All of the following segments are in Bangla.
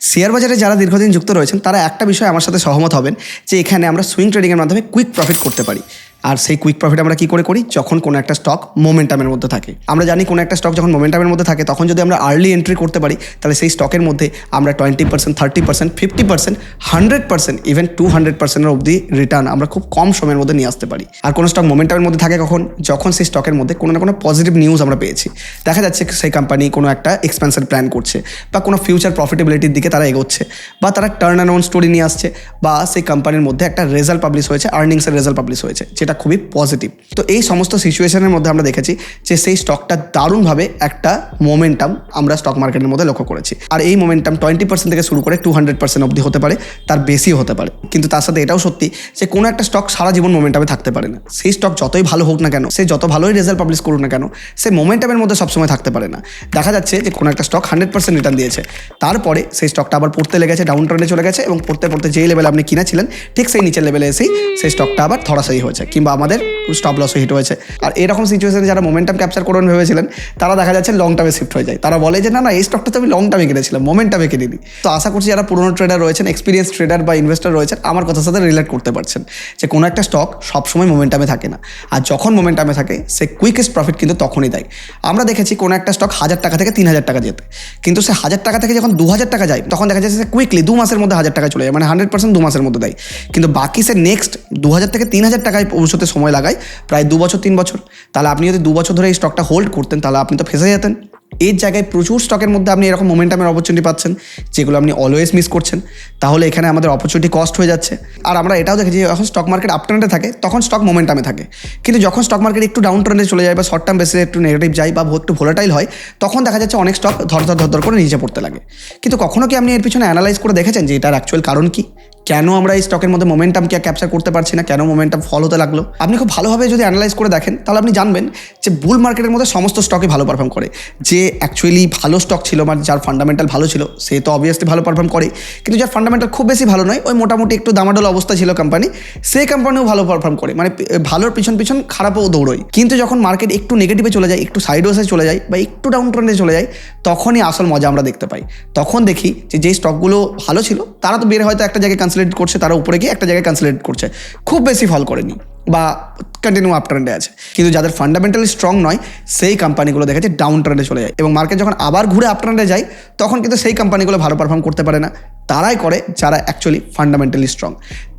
শেয়ার বাজারে যারা দীর্ঘদিন যুক্ত রয়েছেন, তারা একটা বিষয়ে আমার সাথে সহমত হবেন যে এখানে আমরা সুইং ট্রেডিংয়ের মাধ্যমে কুইক প্রফিট করতে পারি। আর সেই কুইক প্রফিট আমরা কি করে করি? যখন কোনো একটা স্টক মোমেন্টামের মধ্যে থাকে। আমরা জানি কোনো একটা স্টক যখন মোমেন্টামের মধ্যে থাকে, তখন যদি আমরা আর্লি এন্ট্রি করতে পারি, তাহলে সেই স্টকের মধ্যে আমরা twenty percent thirty percent fifty percent hundred percent even two hundred পার্সেন্টের অবধি রিটার্ন আমরা খুব কম সময়ের মধ্যে নিয়ে আসতে পারি। আর কোনো স্টক মোমেন্টামের মধ্যে থাকে কখন? যখন সেই স্টকের মধ্যে কোনো না কোনো পজিটিভ নিউজ আমরা পেয়েছি। দেখা যাচ্ছে সেই কোম্পানি কোনো একটা এক্সপেন্সের প্ল্যান করছে, বা কোনো ফিউচার প্রফিটেবিলিটির দিকে তারা এগোচ্ছে, বা তারা টার্ন অ্যারাউন্ড স্টোরি নিয়ে আসছে, বা সেই কোম্পানির মধ্যে একটা রেজাল্ট পাবলিশ হয়েছে আর্নিংসের রেজাল্ট পাবলিশ হয়েছে, যেটা খুবই পজিটিভ তো এই সমস্ত সিচুয়েশনের মধ্যে আমরা দেখেছি যে সেই স্টকটা দারুণভাবে একটা মোমেন্টাম আমরা স্টক মার্কেটের মধ্যে লক্ষ্য করেছি। আর এই মোমেন্টাম টোয়েন্টি পার্সেন্ট থেকে শুরু করে টু হান্ড্রেড পার্সেন্ট অবধি হতে পারে, তার বেশি হতে পারে। কিন্তু তার সাথে এটাও সত্যি যে কোনো একটা স্টক সারা জীবন মোমেন্টামে থাকতে পারে না। সেই স্টক যতই ভালো হোক না কেন, সে যত ভালোই রেজাল্ট পাবলিশ করুক না কেন, সে মোমেন্টামের মধ্যে সবসময় থাকতে পারে না। দেখা যাচ্ছে যে কোনো একটা স্টক হান্ড্রেড পার্সেন্ট রিটার্ন দিয়েছে। তারপরে সেই স্টকটা আবার পড়তে লেগেছে ডাউন ট্রেন্ডে চলে গেছে এবং পড়তে পড়তে যেই লেভেলে আপনি কিনেছিলেন, ঠিক সেই নিচের লেভেলে এসেই সেই স্টকটা আবার ধরাশায়ী হয়েছে। কিংবা আমাদের স্টপ লসও হিট হয়েছে। আর এরকম সিচুয়েশনে যারা মোমেন্টাম ক্যাপচার করবেন ভেবেছিলেন, তারা দেখা যাচ্ছে লং টার্মে শিফট হয়ে যায়। তারা বলে যে, না না, এই স্টকটা তো আমি লং টার্মে কিনেছিলাম মোমেন্টামে কিনে নিই তো আশা করছি যারা পুরোনো ট্রেডার রয়েছেন এক্সপিরিয়েন্স ট্রেডার বা ইনভেস্টার রয়েছেন, আমার কথার সাথে রিলেট করতে পারছেন যে, কোনো একটা স্টক সবসময় মোমেন্টামে থাকে না। আর যখন মোমেন্টামে থাকে, সে কুইকেস্ট প্রফিট কিন্তু তখনই দেয়। আমরা দেখেছি কোনো একটা স্টক হাজার টাকা থেকে তিন হাজার টাকা যেতে। কিন্তু সে হাজার টাকা থেকে যখন দু হাজার টাকা যায়, তখন দেখা যাচ্ছে সে কুইকলি দু মাসের মধ্যে হাজার টাকা চলে যায় মানে হান্ড্রেড পার্সেন্ট দু মাসের মধ্যে দেয়। কিন্তু বাকি সে নেক্সট দু হাজার থেকে তিন হাজার টাকায় পৌঁছতে সময় লাগায় প্রায় দু বছর, তিন বছর। তাহলে আপনি যদি দু বছর ধরে এই স্টকটা হোল্ড করতেন, তাহলে আপনি তো ফেসে যেতেন। এর জায়গায় প্রচুর স্টকের মধ্যে আপনি এরকম মোমেন্টামের অপরচুনিটি পাচ্ছেন, যেগুলো আপনি অলওয়েজ মিস করছেন। তাহলে এখানে আমাদের অপরচুনিটি কস্ট হয়ে যাচ্ছে। আর আমরা এটাও দেখেছি যখন স্টক মার্কেট আপ ট্রেন্ডে থাকে, তখন স্টক মোমেন্টামে থাকে। কিন্তু যখন স্টক মার্কেট একটু ডাউন ট্রেন্ডে চলে যায় বা শর্ট টার্ম বেসিসে একটু নেগেটিভ যায় বা একটু ভোলাটাইল হয়, তখন দেখা যাচ্ছে অনেক স্টক ধর ধর ধর ধর করে নিচে পড়তে লাগে। কিন্তু কখনো কি আপনি এর পিছনে অ্যানালাইজ করে দেখেছেন যে এটার অ্যাকচুয়াল কারণ কি? কেন আমরা এই স্টকের মধ্যে মোমেন্টামকে ক্যাপচার করতে পারছি না? কেন মোমেন্টাম ফল হতে লাগল? আপনি খুব ভালোভাবে যদি অ্যানালাইজ করে দেখেন, তাহলে আপনি জানবেন যে বুল মার্কেটের মধ্যে সমস্ত স্টকই ভালো পারফর্ম করে। যে অ্যাকচুয়ালি ভালো স্টক ছিল মানে যার ফান্ডামেন্টাল ভালো ছিল, সে তো অবভিয়াসলি ভালো পারফর্ম করে। কিন্তু যার ফান্ডামেন্টাল খুব বেশি ভালো নয়, ওই মোটামুটি একটু দামাডোল অবস্থা ছিল কোম্পানি সেই কোম্পানিও ভালো পারফর্ম করে। মানে ভালোর পিছন পিছন খারাপও দৌড়ই কিন্তু যখন মার্কেট একটু নেগেটিভে চলে যায়, একটু সাইড ওয়েসে চলে যায় বা একটু ডাউন ট্রেন্ডে চলে যায়, তখনই আসল মজা আমরা দেখতে পাই। তখন দেখি যে, যেই স্টকগুলো ভালো ছিল, তারা তো বের হয়তো একটা জায়গায় কনসিলেট করছে তারা উপরে গিয়ে একটা জায়গায় কনসেলেট করছে। খুব বেশি ফল করেনি। বা কন্টিনিউ আপ ট্রেন্ডে আছে। কিন্তু যাদের ফান্ডামেন্টালি স্ট্রং নয়, সেই কোম্পানিগুলো দেখেছে ডাউন ট্রেন্ডে চলে যায়। এবং মার্কেট যখন আবার ঘুরে আপ ট্রেন্ডে যায়, তখন কিন্তু সেই কোম্পানিগুলো ভালো পারফর্ম করতে পারে না। তারাই করে যারা অ্যাকচুয়ালি ফান্ডামেন্টালি স্ট্রং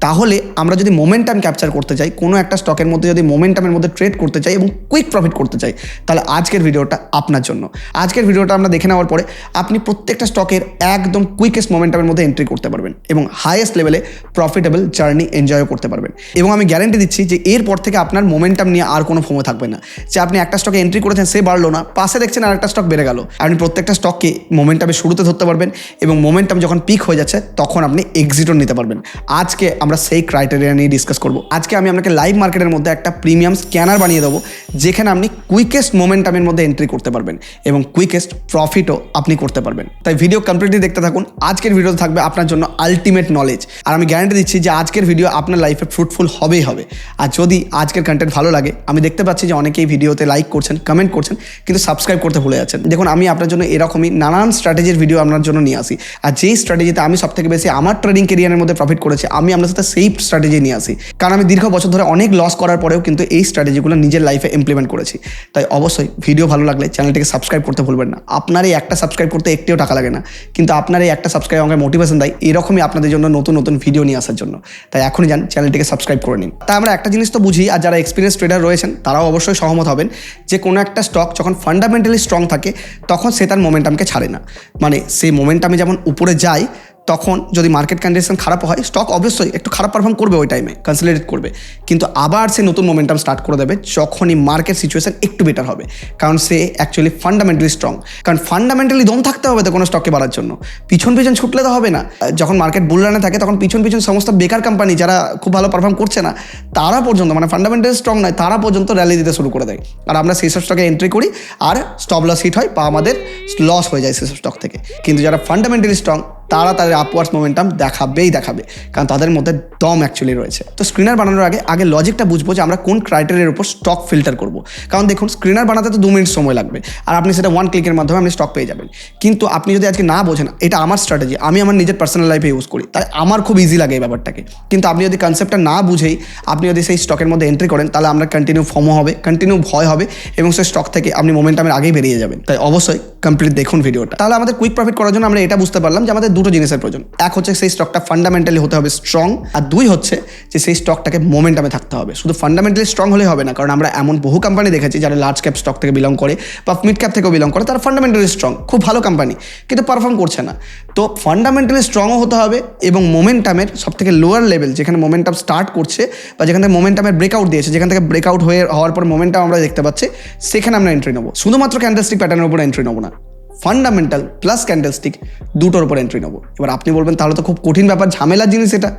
তাহলে আমরা যদি মোমেন্টাম ক্যাপচার করতে চাই, কোনো একটা স্টকের মধ্যে যদি মোমেন্টামের মধ্যে ট্রেড করতে চাই এবং কুইক প্রফিট করতে চাই, তাহলে আজকের ভিডিওটা আপনার জন্য। আজকের ভিডিওটা আমরা দেখে নেওয়ার পরে আপনি প্রত্যেকটা স্টকের একদম কুইকেস্ট মোমেন্টামের মধ্যে এন্ট্রি করতে পারবেন এবং হাইয়েস্ট লেভেলে প্রফিটেবল জার্নি এনজয়ও করতে পারবেন। এবং আমি গ্যারেন্টি দিচ্ছি যে এরপর থেকে আপনার মোমেন্টাম নিয়ে আর কোনো ফোমো থাকবে না। যে আপনি একটা স্টকে এন্ট্রি করেছেন, সে বাড়লো না, পাশে দেখছেন আর একটা স্টক বেড়ে গেল। আপনি প্রত্যেকটা স্টককে মোমেন্টামে শুরুতে ধরতে পারবেন এবং মোমেন্টাম যখন পিক হয়ে যাচ্ছে, তখন আপনি এক্সিটও নিতে পারবেন। আজকে আমরা সেই ক্রাইটেরিয়া নিয়ে ডিসকাস করব। আজকে আমি আপনাকে লাইভ মার্কেটের মধ্যে একটা প্রিমিয়াম স্ক্যানার বানিয়ে দেবো, যেখানে আপনি কুইকেস্ট মোমেন্টামের মধ্যে এন্ট্রি করতে পারবেন এবং কুইকেস্ট প্রফিটও আপনি করতে পারবেন। তাই ভিডিও কমপ্লিটলি দেখতে থাকুন। আজকের ভিডিও থাকবে আপনার জন্য আলটিমেট নলেজ আর আমি গ্যারান্টি দিচ্ছি যে আজকের ভিডিও আপনার লাইফে ফ্রুটফুল হবেই হবে। আর যদি আজকের কন্টেন্ট ভালো লাগে, আমি দেখতে পাচ্ছি যে অনেকেই ভিডিওতে লাইক করছেন কমেন্ট করছেন, কিন্তু সাবস্ক্রাইব করতে ভুলে যাচ্ছেন। দেখুন, আমি আপনার জন্য এরকমই নানান স্ট্র্যাটেজির ভিডিও আপনার জন্য নিয়ে আসি। আর যেই স্ট্র্যাটেজিতে আমি সব থেকে বেশি আমার ট্রেডিং কেরিয়ারের মধ্যে প্রফিট করেছি, আমি আপনার সাথে সেই স্ট্র্যাটেজি নিয়ে আসি। কারণ আমি দীর্ঘ বছর ধরে অনেক লস করার পরেও কিন্তু এই স্ট্র্যাটেজিগুলো নিজের লাইফে ইমপ্লিমেন্ট করেছি। তাই অবশ্যই ভিডিও ভালো লাগলে চ্যানেলটিকে সাবস্ক্রাইব করতে ভুলবেন না। আপনার এই একটা সাবস্ক্রাইব করতে একটিও টাকা লাগে না। কিন্তু আপনার এই একটা সাবস্ক্রাইব আমাকে মোটিভেশন দেয়, এরকমই আপনাদের জন্য নতুন নতুন ভিডিও নিয়ে আসার জন্য। তাই এখনই যান চ্যানেলটিকে সাবস্ক্রাইব করে নিন। তাই আমরা একটা জিনিস তো বুঝি, আর যারা এক্সপিরিয়েন্স ট্রেডার রয়েছেন, তারাও অবশ্যই সহমত হবেন যে কোনো একটা স্টক যখন ফান্ডামেন্টালি স্ট্রং থাকে, তখন সে তার মোমেন্টামকে ছাড়ে না। মানে সেই মোমেন্টামে যেমন উপরে যায় তখন যদি মার্কেট কন্ডিশন খারাপ হয় স্টক অবশ্যই একটু খারাপ পারফর্ম করবে ওই টাইমে কনসিডারেট করবে। কিন্তু আবার সে নতুন মোমেন্টাম স্টার্ট করে দেবে, যখনই মার্কেট সিচুয়েশন একটু বেটার হবে। কারণ সে অ্যাকচুয়ালি ফান্ডামেন্টালি স্ট্রং কারণ ফান্ডামেন্টালি দম থাকতে হবে তো কোনো স্টককে বাড়ার জন্য। পিছন পিছন ছুটলে তো হবে না। যখন মার্কেট বুলরানে থাকে, তখন পিছন পিছন সমস্ত বেকার কোম্পানি যারা খুব ভালো পারফর্ম করছে না, তারা পর্যন্ত মানে ফান্ডামেন্টালি স্ট্রং নয়, তারা পর্যন্ত র্যালি দিতে শুরু করে দেয়। আর আমরা সেই সব স্টকে এন্ট্রি করি, আর স্টপ লস হিট হয়, বা আমাদের লস হয়ে যায় সেসব স্টক থেকে। কিন্তু যারা ফান্ডামেন্টালি স্ট্রং তারা তাদের আপওয়ার্ডস মোমেন্টাম দেখাবেই দেখাবে। কারণ তাদের মধ্যে দম অ্যাকচুয়ালি রয়েছে। তো স্ক্রিনার বানানোর আগে আগে লজিকটা বুঝব যে আমরা কোন ক্রাইটেরিয়ার উপর স্টক ফিল্টার করব। কারণ দেখুন স্ক্রিনার বানাতে তো দু মিনিট সময় লাগবে। আর আপনি সেটা ওয়ান ক্লিকের মাধ্যমে আপনি স্টক পেয়ে যাবেন। কিন্তু আপনি যদি আজকে না বোঝেন, এটা আমার স্ট্র্যাটেজি আমি আমার নিজের পার্সোনাল লাইফে ইউজ করি তাই আমার খুব ইজি লাগে এই ব্যাপারটাকে। কিন্তু আপনি যদি কনসেপ্টটা না বুঝেই, আপনি যদি সেই স্টকের মধ্যে এন্ট্রি করেন, তাহলে আমরা কন্টিনিউ ফর্মও হবে কন্টিনিউ ভয় হবে, এবং সেই স্টক থেকে আপনি মোমেন্টামের আগেই বেরিয়ে যাবেন। তাই অবশ্যই কমপ্লিট দেখুন ভিডিওটা তাহলে আমাদের কুইক প্রফিট করার জন্য আমরা এটা বুঝতে পারলাম যে আমাদের দুটো জিনিসের প্রয়োজন। এক হচ্ছে সেই স্টকটা ফান্ডামেন্টালি হতে হবে স্ট্রং আর দুই হচ্ছে যে সেই স্টকটাকে মোমেন্টামে থাকতে হবে। শুধু ফান্ডামেন্টালি স্ট্রং হলে হবে না, কারণ আমরা এমন বহু কোম্পানি দেখেছি যারা লার্জ ক্যাপ স্টক থেকে বিলং করে বা মিড ক্যাপ থেকেও বিলং করে, তারা ফান্ডামেন্টালি স্ট্রং খুব ভালো কোম্পানি কিন্তু পারফর্ম করছে না। তো ফান্ডামেন্টালি স্ট্রংও হতে হবে এবং মোমেন্টামের সব থেকে লোয়ার লেভেল যেখানে মোমেন্টাম স্টার্ট করছে বা যেখান থেকে মোমেন্টামের ব্রেকআউট দিয়েছে, যেখান থেকে ব্রেকআউট হয়ে, হওয়ার পর মোমেন্টাম আমরা দেখতে পাচ্ছি, সেখানে আমরা এন্ট্রি নেব। শুধুমাত্র ক্যান্ডেলস্টিক প্যাটার্নের উপর এন্ট্রি নেব না। ফান্ডামেন্টাল প্লাস ক্যান্ডেলস্টিক দুটোর উপর এন্ট্রি নেব। এবার আপনি বলবেন, তাহলে তো খুব কঠিন ব্যাপার, ঝামেলার জিনিস এটা।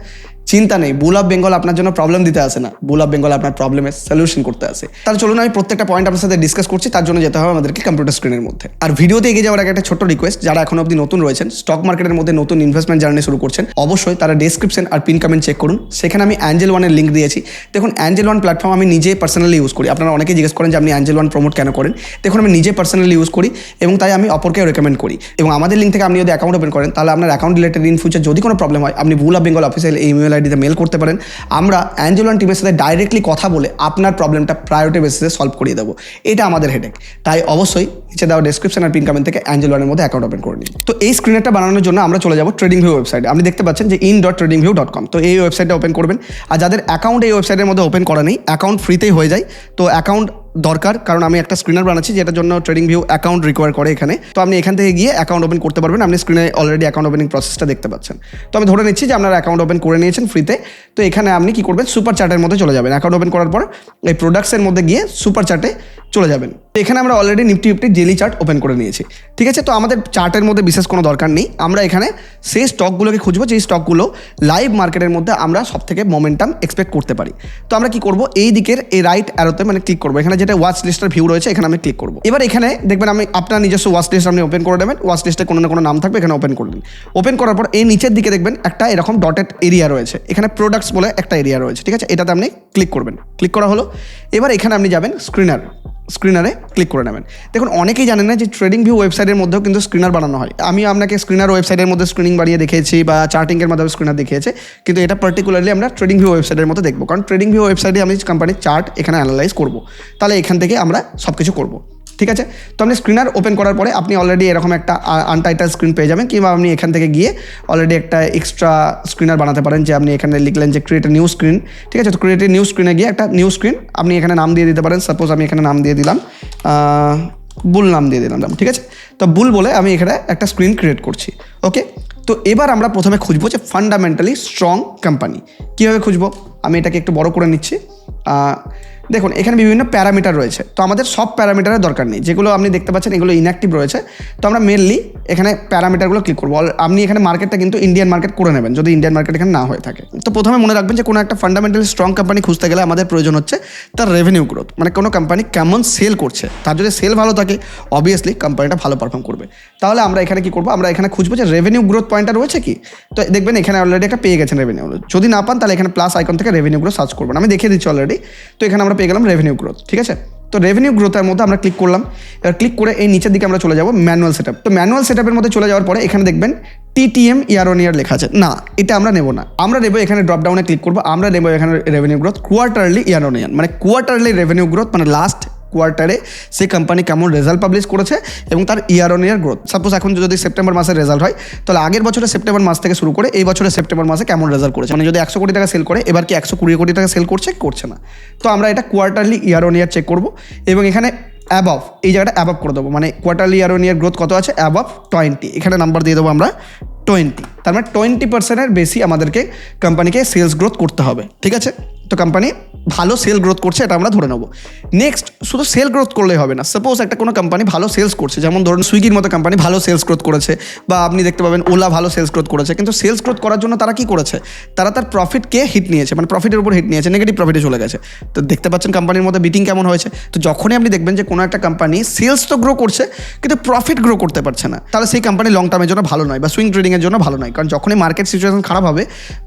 চিন্তা নেই বুল অফ বেঙ্গল আপনার জন্য প্রবলেম দিতে আসে না। বুল অফ বেঙ্গল আপনার প্রবলেমের সলিউশন করতে আসে। তাহলে চলুন আমি প্রত্যেকটা পয়েন্ট আপনার সাথে ডিসকাস করছি, তার জন্য যেতে হবে আমাদেরকে কম্পিউটার স্ক্রিনের মধ্যে। আর ভিডিওতে এগিয়ে যাওয়ার একটা ছোট্ট রিকোয়েস্ট যারা এখন অবধি নতুন রয়েছেন স্টক মার্কেটের মধ্যে নতুন ইনভেস্টমেন্ট জার্নি শুরু করছেন, অবশ্যই তারা ডেসক্রিপশন আর পিন কমেন্ট চেক করুন। সেখানে আমি অ্যাঞ্জেল ওয়ানের লিঙ্ক দিয়েছি। দেখুন অ্যাঞ্জেল ওয়ান প্ল্যাটফর্ম আমি নিজে পার্সোনালি ইউজ করি। আপনারা অনেকে জিজ্ঞেস করেন যে আপনি অ্যাঞ্জেল ওয়ান প্রমোট কেন করেন? দেখুন, আমি নিজে পার্সোনালি ইউজ করি এবং তাই আমি অপরকেও রেকমেন্ড করি। এবং আমাদের লিঙ্ক থেকে আপনি যদি অ্যাকাউন্ট ওপেন করেন, তাহলে আপনার অ্যাকাউন্ট রিলেটেড ইন ফিউচার যদি কোনো প্রবলেম হয়, আপনি bull of Bengal official email আইডিতে মেল করতে পারেন। আমরা অ্যাঞ্জেলন টিমের সাথে ডাইরেক্টলি কথা বলে আপনার প্রবলেমটা প্রায়োরিটি বেসিসে সলভ করিয়ে দেবো। এটা আমাদের হেডেক তাই অবশ্যই নিচে দেওয়া ডেসক্রিপশন আর পিন কমেন্ট থেকে অ্যাঞ্জেলনের মধ্যে অ্যাকাউন্ট ওপেন করে নিন। তো এই স্ক্রিনেরটা বানানোর জন্য আমরা চলে যাব ট্রেডিং ভিউ ওয়েবসাইটে আপনি দেখতে পাচ্ছেন যে in dot trading view dot com তো এই ওয়েবসাইটটা ওপেন করবেন। আর যাদের অ্যাকাউন্ট এই ওয়েবসাইটের মধ্যে ওপেন করা নেই অ্যাকাউন্ট ফ্রিতেই হয়ে যায়। তো অ্যাকাউন্ট দরকার, কারণ আমি একটা স্ক্রিনার বানাচ্ছি যেটার জন্য ট্রেডিং ভিউ অ্যাকাউন্ট রিকোয়ার করে এখানে। তো আপনি এখান থেকে গিয়ে অ্যাকাউন্ট ওপেন করতে পারবেন। আপনি স্ক্রিনে অলরেডি অ্যাকাউন্ট ওপেনিং প্রসেসটা দেখতে পাচ্ছেন। তো আমি ধরে নিচ্ছি যে আপনার অ্যাকাউন্ট ওপেন করে নিয়েছেন ফ্রিতে তো এখানে আপনি কি করবেন? সুপার চার্টের মধ্যে চলে যাবেন। অ্যাকাউন্ট ওপেন করার পর এই প্রোডাক্টসের মধ্যে গিয়ে সুপার চার্টে চলে যাবেন। এখানে আমরা already Nifty fifty daily chart open করে নিয়েছি। ঠিক আছে? তো আমাদের চার্টের মধ্যে বিশেষ কোনো দরকার নেই। আমরা এখানে সেই স্টকগুলোকে খুঁজবো, যেই স্টকগুলো লাইভ মার্কেটের মধ্যে আমরা সব থেকে মোমেন্টাম এক্সপেক্ট করতে পারি। তো আমরা কি করব? এই দিকের, এই রাইট অ্যারোতে মানে ক্লিক করব। এখানে যেটা ওয়াচ লিস্টের ভিউ রয়েছে, এখানে আমি ক্লিক করব। এবার এখানে দেখবেন আমি আপনার নিজস্ব ওয়াচ লিস্ট আপনি ওপেন করে দেবেন ওয়াচ লিস্টে কোনো না কোনো নাম থাকবে, এখানে ওপেন করলেন ওপেন করার পর এই নিচের দিকে দেখবেন একটা এরকম ডটেড এরিয়া রয়েছে। এখানে প্রোডাক্টস বলে একটা এরিয়া রয়েছে। ঠিক আছে? এটাতে আপনি ক্লিক করবেন। ক্লিক করা হলো। এবার এখানে আপনি যাবেন স্ক্রিনার স্ক্রিনারে ক্লিক করে নেবেন। দেখুন, অনেকেই জানেন না যে ট্রেডিং ভিউ ওয়েবসাইটের মধ্যেও কিন্তু স্ক্রিনার বানানো হয়। আমি আপনাকে স্ক্রিনার ওয়েবসাইটের মধ্যে স্ক্রিনিং বানিয়ে দেখেছি বা চার্টিংয়ের মাধ্যমে স্ক্রিনার দেখিয়েছে, কিন্তু এটা পার্টিকুলারলি আমরা ট্রেডিং ভিউ ওয়েবসাইটের মধ্যে দেখব। কারণ ট্রেডিং ভিউ ওয়েবসাইটে আমি কোম্পানির চার্ট এখানে অ্যানালাইজ করব। তাহলে এখান থেকে আমরা সব কিছু করব। ঠিক আছে? তো আপনি স্ক্রিনার ওপেন করার পরে আপনি অলরেডি এরকম একটা আনটাইটাল স্ক্রিন পেয়ে যাবেন কিংবা আপনি এখান থেকে গিয়ে অলরেডি একটা এক্সট্রা স্ক্রিনার বানাতে পারেন যে আপনি এখানে লিখলেন যে ক্রিয়েট নিউ স্ক্রিন ঠিক আছে? তো ক্রিয়েট নিউ স্ক্রিনে গিয়ে একটা নিউ স্ক্রিন আপনি এখানে নাম দিয়ে দিতে পারেন। সাপোজ আমি এখানে নাম দিয়ে দিলাম বুল নাম দিয়ে দিলাম, ঠিক আছে? তো বুল বলে আমি এখানে একটা স্ক্রিন ক্রিয়েট করছি ওকে তো এবার আমরা প্রথমে খুঁজবো যে ফান্ডামেন্টালি স্ট্রং কোম্পানি কীভাবে খুঁজবো? আমি এটাকে একটু বড় করে নিচ্ছি দেখুন, এখানে বিভিন্ন প্যারামিটার রয়েছে। তো আমাদের সব প্যারামিটারের দরকার নেই। যেগুলো আপনি দেখতে পাচ্ছেন, এগুলো ইনঅ্যাক্টিভ রয়েছে। তো আমরা মেনলি এখানে প্যারামিটারগুলো ক্লিক করব। আপনি এখানে মার্কেটটা কিন্তু ইন্ডিয়ান মার্কেট করে নেবেন, যদি ইন্ডিয়ান মার্কেট এখানে না হয়ে থাকে। তো প্রথমে মনে রাখবেন যে কোনো একটা ফান্ডামেন্টালি স্ট্রং কোম্পানি খুঁজতে গেলে আমাদের প্রয়োজন হচ্ছে তার রেভিনিউ গ্রোথ মানে কোনো কোম্পানি কেমন সেল করছে। তার যদি সেল ভালো থাকে অবভিয়াসলি কোম্পানিটা ভালো পারফর্ম করবে। তাহলে আমরা এখানে কি করব? আমরা এখানে খুঁজবো যে রেভিনিউ গ্রোথ পয়েন্টটা রয়েছে কি? তো দেখবেন এখানে অলরেডি একটা পেয়ে গেছেন রেভিনিউ যদি না পান, তাহলে এখানে প্লাস আইকন থেকে রেভিনিউ গ্রোথ সার্চ করবেন। আমি দেখিয়ে দিচ্ছি অলরেডি তো এখানে আমরা পেয়ে গেলাম রেভিনিউ গ্রোথ ঠিক আছে? তো রেভিনিউ গ্রোথের মধ্যে আমরা ক্লিক করলাম, এবার ক্লিক করে এই নিচের দিকে আমরা চলে যাব ম্যানুয়াল সেট তো ম্যানুয়াল সেট মধ্যে চলে যাওয়ার পরে এখানে দেখবেন টিটিএম ইয়ার অন ইয়ার লেখা আছে। না, এটা আমরা নেব না। আমরা নেব এখানে ড্রপ ডাউনে ক্লিক করব, আমরা নেব এখানে revenue growth quarterly year on year মানে কোয়ার্টারলি রেভিনিউ গ্রোথ মানে লাস্ট কোয়ার্টারে সেই কোম্পানি কেমন রেজাল্ট পাবলিশ করেছে এবং তার year on year growth suppose এখন যদি সেপ্টেম্বর মাসের রেজাল্ট হয়, তাহলে আগের বছরে সেপ্টেম্বর মাস থেকে শুরু করে এই বছরে সেপ্টেম্বর মাসে কেমন রেজাল্ট করেছে? মানে যদি একশো কোটি টাকা সেল করে, এবার কি একশো কুড়ি কোটি টাকা সেল করছে? করছে না। তো আমরা এটা quarterly year on year check করব এবং এখানে অ্যাবভ এই জায়গাটা অ্যাবভ করে দেবো। মানে quarterly year on year growth কত আছে? অ্যাবভ টোয়েন্টি এখানে নাম্বার দিয়ে দেবো আমরা টোয়েন্টি তার মানে টোয়েন্টি পার্সেন্টের বেশি আমাদেরকে কোম্পানিকে সেলস গ্রোথ করতে হবে। ঠিক আছে? তো কোম্পানি ভালো সেল গ্রোথ করছে, এটা আমরা ধরে নেব। নেক্সট শুধু সেল গ্রোথ করলেই হবে না। সাপোজ একটা কোনো কোম্পানি ভালো সেলস করছে, যেমন ধরুন সুইগির মতো কোম্পানি ভালো সেলস গ্রোথ করেছে, বা আপনি দেখতে পাবেন ওলা ভালো সেলস গ্রোথ করেছে, কিন্তু সেলস গ্রোথ করার জন্য তারা কি করেছে? তারা তার প্রফিটকে হিট নিয়েছে মানে প্রফিটের উপর হিট নিয়েছে নেগেটিভ প্রফিটে চলে গেছে। তো দেখতে পাচ্ছেন কোম্পানির মধ্যে বিটিং কেমন হয়েছে? তো যখনই আপনি দেখবেন যে কোনো একটা কোম্পানি সেলস তো গ্রো করছে, কিন্তু প্রফিট গ্রো করতে পারছে না। তাহলে সেই কোম্পানি লং টার্মের জন্য ভালো নয়, বা সুইং ট্রেডিংয়ের জন্য ভালো নয়। কারণ যখনই মার্কেট সিচুয়েশন খারাপ হবে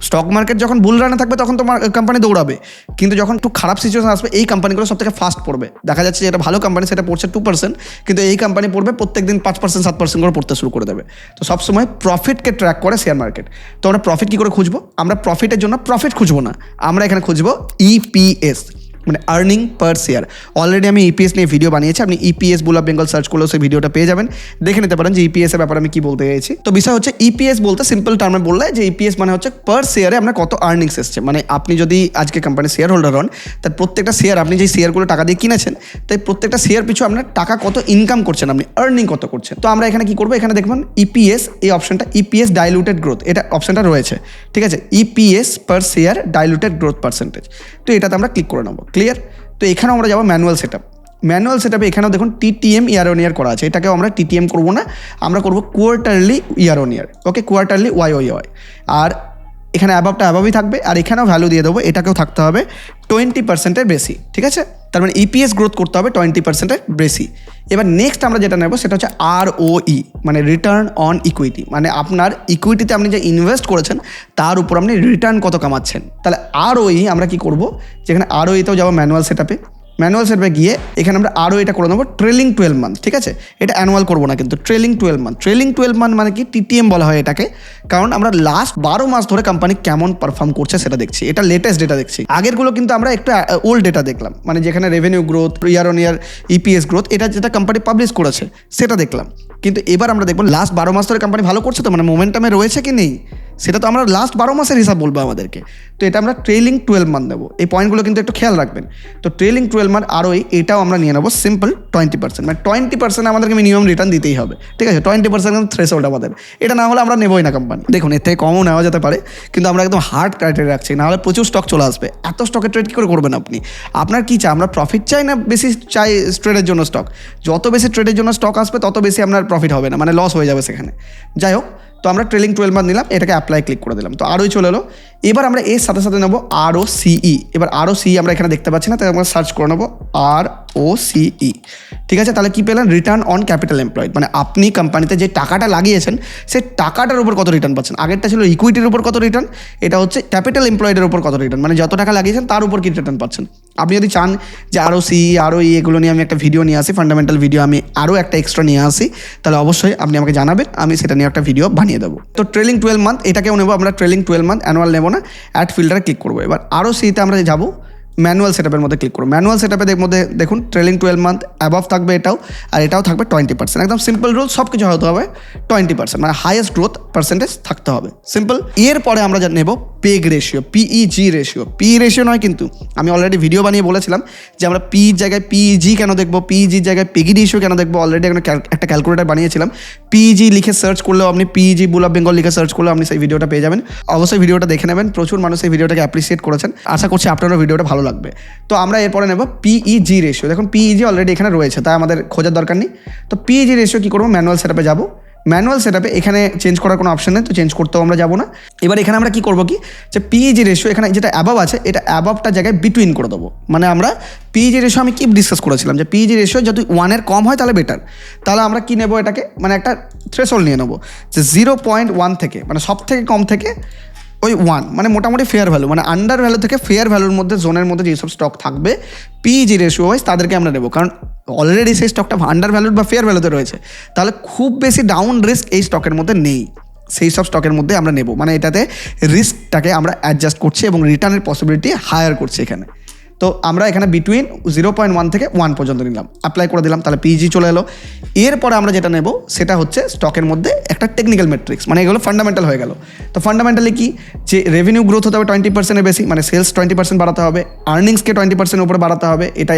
স্টক মার্কেট যখন বুল রানে থাকবে, তখন তোমার কোম্পানি দৌড়াবে। কিন্তু যখন একটু খারাপ সিচুয়েশন আসবে, এই কোম্পানিগুলো সব থেকে ফাস্ট পড়বে। দেখা যাচ্ছে যেটা ভালো কোম্পানি সেটা পড়ছে টু পার্সেন্ট কিন্তু এই কোম্পানি পড়বে প্রত্যেক দিন পাঁচ পার্সেন্ট সাত পার্সেন্ট করে পড়তে শুরু করে দেবে। তো সবসময় প্রফিটকে ট্র্যাক করে শেয়ার মার্কেট তো আমরা প্রফিট কী করে খুঁজবো? আমরা প্রফিটের জন্য প্রফিট খুঁজবো না। আমরা এখানে খুঁজবো E ইপিএস মানে আর্নিং পার শেয়ার অলরেডি আমি ইপিএস নিয়ে ভিডিও বানিয়েছি, আপনি E EPS bull Bengal search করলেও সেই ভিডিওটা পেয়ে যাবেন। দেখে নিতে পারেন যে ইপিএস এর ব্যাপারে আমি কি বলতে চাইছি। তো বিষয় হচ্ছে ইপিএস বলতে সিম্পল টার্মে বললে যে ইপিএস মানে হচ্ছে পার শেয়ারে আপনার কত আর্নিংস এসছে। মানে আপনি যদি আজকে কোম্পানির শেয়ার হোল্ডার হন, তার প্রত্যেকটা শেয়ার আপনি যে শেয়ারগুলো টাকা দিয়ে কিনেছেন, তাই প্রত্যেকটা শেয়ার পিছু আপনার টাকা কত ইনকাম করছেন, আপনি আর্নিং কত করছেন। তো আমরা এখানে কি করব? এখানে দেখবেন ইপিএস এই অপশনটা ইপিএস ডাইলুটেড গ্রোথ এটা অপশনটা রয়েছে। ঠিক আছে? EPS per share diluted growth percentage তো এটাতে আমরা ক্লিক করে নেব। ক্লিয়ার তো এখানেও আমরা যাব ম্যানুয়াল সেট ম্যানুয়াল সেট আপে এখানেও দেখুন টিটিএম ইয়ার অন ইয়ার করা আছে। এটাকেও আমরা টিটিএম করব না, আমরা করব quarterly year on year okay quarterly Y Y Y আর এখানে অ্যাবাবটা অ্যাবাবই থাকবে, আর এখানেও ভ্যালু দিয়ে দেবো, এটাকেও থাকতে হবে টোয়েন্টি পার্সেন্টের বেশি, ঠিক আছে? তার মানে ইপিএস গ্রোথ করতে হবে টোয়েন্টি পার্সেন্টের বেশি। এবার নেক্সট আমরা যেটা নেব সেটা হচ্ছে আর ই মানে রিটার্ন অন ইকুইটি মানে আপনার ইকুইটিতে আপনি যে ইনভেস্ট করেছেন, তার উপর আপনি রিটার্ন কত কামাচ্ছেন। তাহলে আর আমরা কি করব? যেখানে আর ওইতেও যাব ম্যানুয়াল সেট ম্যানুয়াল সেটে গিয়ে এখানে আমরা আরও এটা করে নেব ট্রেলিং টুয়েলভ মান্থ ঠিক আছে? এটা অ্যানুয়াল করব না কিন্তু trailing twelve month trailing twelve month মানে কি? টিটিএম বলা হয় এটাকে। কারণ আমরা লাস্ট বারো মাস ধরে কোম্পানি কেমন পারফর্ম করছে সেটা দেখছি। এটা লেটেস্ট ডেটা দেখছি। আগেরগুলো কিন্তু আমরা একটু ওল্ড ডেটা দেখলাম। মানে যেখানে revenue growth year on year EPS growth এটা যেটা কোম্পানি পাবলিশ করেছে, সেটা দেখলাম। কিন্তু এবার আমরা দেখব লাস্ট বারো মাস ধরে কোম্পানি ভালো করছে তো? মানে মোমেন্টামে রয়েছে কি নেই? সেটা তো আমরা লাস্ট বারো মাসের হিসাব বলব আমাদেরকে। তো এটা আমরা ট্রেলিং টুয়েলভ মান্থ নেব। এই পয়েন্টগুলো কিন্তু একটু খেয়াল রাখবেন। তো ট্রেলিং টুয়েলভ মান্থ আরও এটাও আমরা নিয়ে নেব সিম্পল টোয়েন্টি পার্সেন্ট মানে টোয়েন্টি পার্সেন্ট আমাদেরকে মিনিমাম রিটার্ন দিতেই হবে। ঠিক আছে? টোয়েন্টি পার্সেন্ট থ্রেস হোল্ড আমাদের। এটা না হলে আমরা নেবোই না কোম্পানি দেখুন, এর থেকে কমও নেওয়া যেতে পারে, কিন্তু আমরা একদম হার্ড ক্রাইটেরিয়া রাখছি। না হলে প্রচুর স্টক চলে আসবে। এত স্টকের ট্রেড কী করে করবেন আপনি? আপনার কী চাই? আমরা প্রফিট চাই না বেশি? চাই ট্রেডের জন্য স্টক যত বেশি ট্রেডের জন্য স্টক আসবে, তত বেশি আপনার প্রফিট হবে না। মানে লস হয়ে যাবে সেখানে। যাই হোক তো আমরা ট্রেলিং টুয়েলভ মান্থ নিলাম, এটাকে অ্যাপ্লাই ক্লিক করে দিলাম। তো আরোই চলে এলো। এবার আমরা এর সাথে সাথে নেব আরও সিই এবার আরও সিই আমরা এখানে দেখতে পাচ্ছি না, তাই আমরা সার্চ করে নেব আর ও সিই ঠিক আছে? তাহলে কি পেলেন? রিটার্ন অন ক্যাপিটাল এমপ্লয়েড মানে আপনি কোম্পানিতে যে টাকাটা লাগিয়েছেন সেই টাকাটার উপর কত রিটার্ন পাচ্ছেন? আগেরটা ছিল ইকুইটির উপর কত রিটার্ন এটা হচ্ছে ক্যাপিটাল এমপ্লয়েডের উপর কত রিটার্ন মানে যত টাকা লাগিয়েছেন, তার উপর কি রিটার্ন পাচ্ছেন? আপনি যদি চান যে আরও সিই আরও ই এগুলো নিয়ে আমি একটা ভিডিও নিয়ে আসি ফান্ডামেন্টাল ভিডিও আমি আরও একটা এক্সট্রা নিয়ে আসি, তাহলে অবশ্যই আপনি আমাকে জানাবেন, আমি সেটা নিয়ে একটা ভিডিও বানিয়ে দেবো। তো ট্রেলিং টুয়েলভ মান্থ এটাকেও নেব আমরা ট্রেলিং টুয়েলভ মান্থ অ্যানুয়াল নেব না অ্যাড ফিল্টারে ক্লিক করব। এবার আরও সিতে আমরা যাব ম্যানুয়াল সেটআপের মধ্যে ক্লিক করুন। ম্যানুয়াল সেটআপের মধ্যে দেখুন ট্রেলিং টুয়েলভ মান্থ অ্যাবভ থাকবে এটাও, আর এটাও থাকবে টোয়েন্টি পার্সেন্ট একদম সিম্পল রুল সব কিছু হতে হবে টোয়েন্টি পার্সেন্ট মানে হাইয়েস্ট গ্রোথ পার্সেন্টেজ থাকতে হবে। সিম্পল এরপরে আমরা যা নেব PEG ratio PEG ratio P ratio নয় কিন্তু, আমি অলরেডি ভিডিও বানিয়ে বলেছিলাম যে আমরা পি জায়গায় পিইজি কেন দেখব পিইজির জায়গায় পেগি রেশিও কেন দেখব অলরেডি একটা ক্যাল- একটা ক্যালকুলেটার বানিয়েছিলাম। পিইজি লিখে সার্চ করলেও আপনি পিইজি বুল অফ বেঙ্গল লিখে সার্চ করলেও আপনি সেই ভিডিওটা পেয়ে যাবেন। অবশ্যই ভিডিওটা দেখে নেবেন, প্রচুর মানুষ এই ভিডিওটাকে অ্যাপ্রিসিয়েট করেছেন। আশা করছি আপনারও ভিডিওটা ভালো লাগবে। তো আমরা এরপরে নেব পিইজি রেশিও দেখুন পিইজি অলরেডি এখানে রয়েছে, তাই আমাদের খোঁজার দরকার নেই। তো পিইজি রেশিও কী করব ম্যানুয়াল সেটআপে যাব। ম্যানুয়াল সেট আপে এখানে চেঞ্জ করার কোনো অপশন নেই, তো চেঞ্জ করতেও আমরা যাব না। এবার এখানে আমরা কি করব কি? যে পিইজি রেশিও এখানে যেটা অ্যাবাব আছে, এটা অ্যাবাবটা জায়গায় বিটুইন করে দেবো। মানে আমরা পিইজি রেশিও আমি কি ডিসকাস করেছিলাম, যে পিইজি রেশিও যদি ওয়ানের কম হয়, তাহলে বেটার তাহলে আমরা কি নেব এটাকে? মানে একটা থ্রেশোল্ড নিয়ে নেব। যে জিরো পয়েন্ট ওয়ান থেকে মানে সব থেকে কম থেকে ওই ওয়ান মানে মোটামুটি ফেয়ার ভ্যালু মানে আন্ডার ভ্যালু থেকে ফেয়ার ভ্যালুর মধ্যে জোনের মধ্যে যেসব স্টক থাকবে পিজি রেশিও ওয়াইজ তাদেরকে আমরা নেব। কারণ অলরেডি সেই স্টকটা আন্ডার ভ্যালুড বা ফেয়ার ভ্যালুতে রয়েছে, তাহলে খুব বেশি ডাউন রিস্ক এই স্টকের মধ্যে নেই। সেই সব স্টকের মধ্যে আমরা নেব। মানে এটাতে রিস্কটাকে আমরা অ্যাডজাস্ট করছি এবং রিটার্নের পসিবিলিটি হায়ার করছি এখানে। তো আমরা এখানে বিটুইন জিরো পয়েন্ট ওয়ান থেকে ওয়ান পর্যন্ত নিলাম। অ্যাপ্লাই করে দিলাম, তাহলে পিজি চলে এলো। এরপরে আমরা যেটা নেব, সেটা হচ্ছে স্টকের মধ্যে একটা টেকনিক্যাল মেট্রিক্স মানে এগুলো ফান্ডামেন্টাল হয়ে গেল। তো ফান্ডামেন্টালি কি? যে রেভিনিউ গ্রোথ হতে হবে টোয়েন্টি পার্সেন্টের বেশি মানে সেলস টোয়েন্টি পার্সেন্ট বাড়াতে হবে আর্নিংসকে টোয়েন্টি পার্সেন্ট উপরে বাড়াতে হবে এটা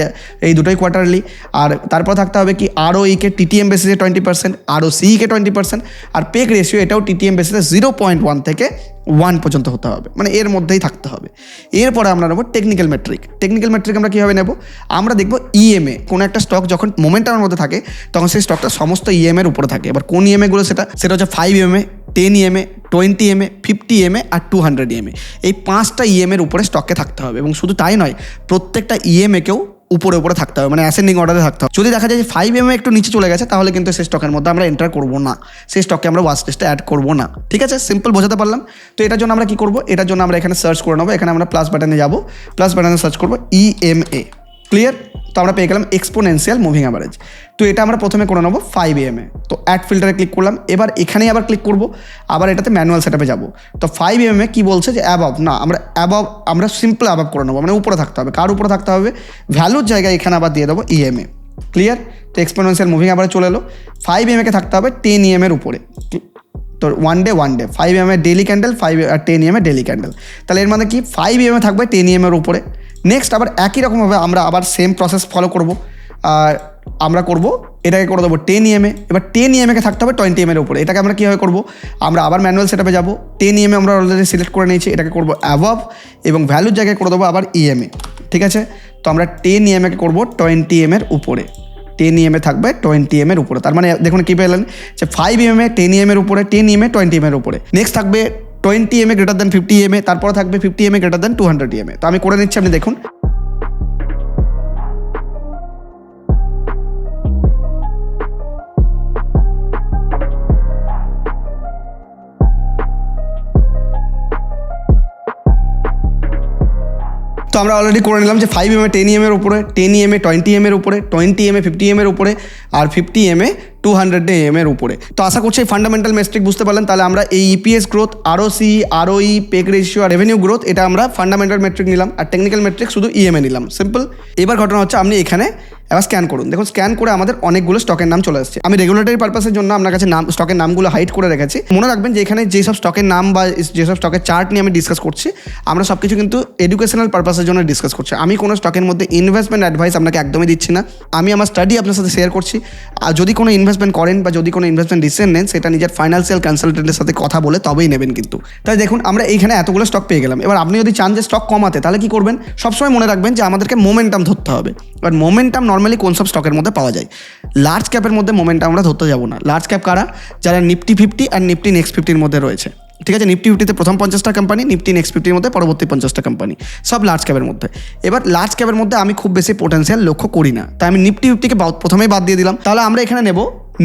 এই দুটোই কোয়ার্টারলি আর তারপর থাকতে হবে কি? আরও ইকে টিটিএম বেসিসে টোয়েন্টি পার্সেন্ট আরও সিইকে টোয়েন্টি পার্সেন্ট আর পেক রেশিও এটাও টিটিএম বেসিসে জিরো পয়েন্ট ওয়ান থেকে ওয়ান পর্যন্ত হতে হবে মানে এর মধ্যেই থাকতে হবে এরপরে আমরা নেব টেকনিক্যাল মেট্রিক টেকনিক্যাল মেট্রিক আমরা কীভাবে নেব আমরা দেখব ইএমএ কোনো একটা স্টক যখন মোমেন্টামের মধ্যে থাকে তখন সেই স্টকটা সমস্ত ইএমএর উপরে থাকে এবার কোন ইএমএগুলো সেটা সেটা হচ্ছে five EMA ten EMA twenty MA fifty MA আর টু হান্ড্রেড ইএমএ এই পাঁচটা ইএমএর উপরে স্টকে থাকতে হবে এবং শুধু তাই নয় প্রত্যেকটা ইএমএকেও উপরে উপরে থাকতে হবে মানে অ্যাসেন্ডিং অর্ডারে থাকতে হবে। যদি দেখা যায় যে ফাইভ এম একটু নিচে চলে গেছে, তাহলে কিন্তু সেই স্টকের মধ্যে আমরা এন্টার করব না। সেই স্টকে আমরা ওয়াচ লিস্টে অ্যাড করব না। ঠিক আছে? সিম্পল বোঝাতে পারলাম। তো এটার জন্য আমরা কি করব? এটার জন্য আমরা এখানে সার্চ করে নেব। এখানে আমরা প্লাস বাটনে যাব। প্লাস বাটনে সার্চ করব E ইএমএ ক্লিয়ার? তো আমরা পেয়ে গেলাম এক্সপোনেন্সিয়াল মুভিং অ্যাভারেজ তো এটা আমরা প্রথমে করে নেব ফাইভ এম এ। তো অ্যাড ফিল্টারে ক্লিক করলাম। এবার এখানেই আবার ক্লিক করব। আবার এটাতে ম্যানুয়াল সেটআপে যাব। তো ফাইভ এম এ কী বলছে যে অ্যাবভ না, আমরা অ্যাবভ আমরা সিম্পল অ্যাবভ করে নেব। মানে উপরে থাকতে হবে। কার উপরে থাকতে হবে? ভ্যালুর জায়গায় এখানে আবার দিয়ে দেবো ইএমএ ক্লিয়ার তো এক্সপোনেন্সিয়াল মুভিং আবার চলে এলো। ফাইভ এম এমএকে থাকতে হবে টেন ইএমের উপরে। তো one day one day five M A daily candle five ten M এর ডেলি ক্যান্ডেল তাহলে এর মানে কি? ফাইভ এম এ থাকবে টেন এম এর উপরে। নেক্সট আবার একই রকমভাবে আমরা আবার সেম প্রসেস ফলো করব। আর আমরা করব, এটাকে করে দেবো টেন ইএমএ এবার টেন ইএমএকে থাকতে হবে টোয়েন্টি এম এর উপরে। এটাকে আমরা কীভাবে করব? আমরা আবার ম্যানুয়াল সেটাপে যাব। টেন ইএমএ আমরা অলরেডি সিলেক্ট করে নিয়েছি, এটাকে করব অ্যাভাব এবং ভ্যালুর জায়গায় করে দেবো আবার ইএমএ ঠিক আছে? তো আমরা টেন ইএমএকে করব টোয়েন্টি এম এর উপরে। টেন ইএমএ থাকবে টোয়েন্টি এম এর উপরে। তার মানে দেখুন কী পেলেন? যে five M A ten M এর উপরে ten M A twenty M এর উপরে। নেক্সট থাকবে twenty M A greater than fifty M A তারপর থাকবে fifty M A greater than two hundred M A তো আমি করে নিচ্ছি, আপনি দেখুন। তো আমরা অলরেডি করে নিলাম যে ফাইভ এম এ টেন এর উপরে ten M A twenty M এর উপরে twenty M A fifty M এর উপরে আর fifty M A two hundred M এর উপরে। তো আশা করছি এই ফান্ডামেন্টাল মেট্রিক বুঝতে পারলেন। তাহলে আমরা এই E ইপিএস গ্রোথ আরও সি আরও ই পেক রেশিও আর রেভিনিউ গ্রোথ এটা আমরা ফান্ডামেন্টাল মেট্রিক নিলাম। আর টেকনিক্যাল মেট্রিক শুধু ইএমএ নিলাম। সিম্পল এবার ঘটনা হচ্ছে আপনি এখানে এবার স্ক্যান করুন। দেখুন স্ক্যান করে আমাদের অনেকগুলো স্টকের নাম চলে আসছে। আমি রেগুলেটরি পারপাসের জন্য আপনার কাছে নাম স্টকের নামগুলো হাইড করে রেখেছি। মনে রাখবেন যে এখানে যেসব স্টকের নাম বা যেসব স্টকের চার্ট নিয়ে আমি ডিসকাস করছি, আমরা সব কিছু কিন্তু এডুকেশনাল পারপাসের জন্য ডিসকাস করছি। আমি কোনো স্টকের মধ্যে ইনভেস্টমেন্ট অ্যাডভাইস আপনাকে একদমই দিচ্ছি না। আমি আমার স্টাডি আপনার সাথে শেয়ার করছি। আর যদি কোনো ইনভেস্টমেন্ট করেন বা যদি কোনো ইনভেস্টমেন্ট ডিসিশন নেন, সেটা নিজের ফাইন্যান্সিয়াল কনসালটেন্টের সাথে কথা বলে তবেই নেবেন কিন্তু। তাই দেখুন, আমরা এইখানে এতগুলো স্টক পেয়ে গেলাম। এবার আপনি যদি চান যে স্টক কমাতে, তাহলে কি করবেন? সবসময় মনে রাখবেন যে আমাদেরকে মোমেন্টাম ধরতে হবে। এবার মোমেন্টাম নর্মালি কোন সব স্টকের মধ্যে পাওয়া যায়। লার্জ ক্যাপের মধ্যে মোমেন্ট আমরা ধরতে যাব না। লার্জ ক্যাপ কারা? যারা নিফটি ফিফটি আর নিফটি নেক্সট ফিফটির মধ্যে রয়েছে। ঠিক আছে? নিফটি ফিফটিতে প্রথম পঞ্চাশটা কোম্পানি নিফটি নেক্সট ফিফটির মধ্যে পরবর্তী পঞ্চাশটা কোম্পানি সব লার্জ ক্যাপের মধ্যে। এবার লার্জ ক্যাপের মধ্যে আমি খুব বেশি পোটেন্সিয়াল লক্ষ্য করি না। তাই আমি নিফটি ফিফটিকে প্রথমেই বাদ দিয়ে দিলাম। তাহলে আমরা এখানে নেব